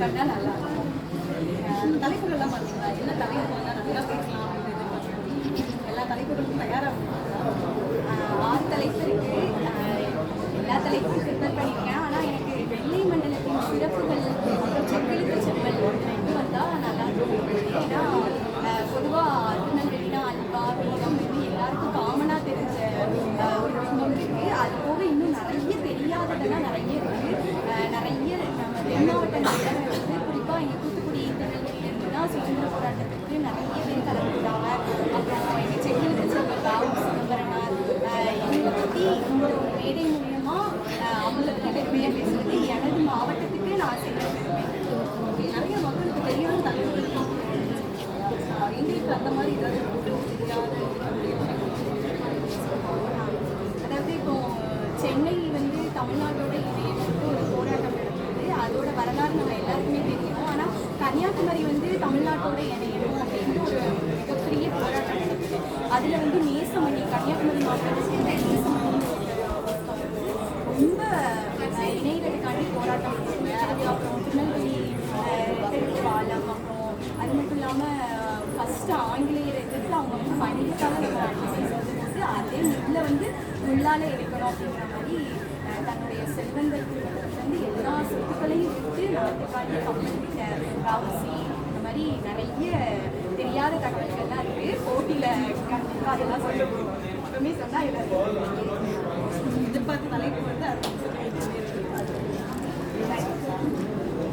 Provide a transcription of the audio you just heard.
கண்டா நல்லா இருக்கும் தலைப்புகள்லாம் பார்த்தீங்களா என்ன தலைப்பு நல்லா பேசலாம் அப்படின்னு எல்லா தலைப்புகளுக்கும் தயாராகும் நிறைய பேர் கலந்துக்கிறாங்க அப்புறம் எங்கள் செக்கிழுத்த செம்மல் ராவு சிதம்பரனார் பற்றி இந்த ஒரு மேடை அவங்களுக்கு நகைச்சுவையாக எனது மாவட்டத்துக்கு நான் செய்ய பெருமை நிறைய மக்களுக்கு தெரியாத தலைவர்கள் எங்களுக்கு அந்த மாதிரி ஏதாவது தெரியாத அதாவது இப்போ சென்னை வந்து தமிழ்நாட்டோட இணையத்துக்கு ஒரு போராட்டம் நடந்தது அதோட வரலாறு நம்ம எல்லாருக்குமே தெரியும். கன்னியாகுமரி வந்து தமிழ்நாட்டோட இணையணும் அப்படின்னு ஒரு மிகப்பெரிய போராட்டம். நடந்தது அதில் வந்து நேசமணி கன்னியாகுமரி மாவட்டத்தை சேர்ந்த நேசமணி ரொம்ப அஹ், இணையத்துக்காண்டி போராட்டம் அது அப்புறம் திருநெல்வேலி பாலம் அப்புறம் அது மட்டும் இல்லாமல் ஃபஸ்ட்டு ஆங்கிலேயர் எதிர்த்து அவங்க வந்து மணிக்காக நம்ம அட்வைஸ் வந்து அதே நெல்ல வந்து உள்ளாலே இருக்கணும் அப்படிங்கிற மாதிரி தன்னுடைய செல்வந்தர் வந்து எல்லா சொத்துக்களையும் விட்டு நாட்டுக்காண்டி கம்பெனிக்கிட்ட ராவசி இந்த மாதிரி நிறைய தெரியாத தகவல்கள்லாம் இருக்குது போட்டியில் கண்டிப்பாக அதெல்லாம் சொல்லணும் எப்பவுமே சொன்னால் எல்லாரும் தலைப்பு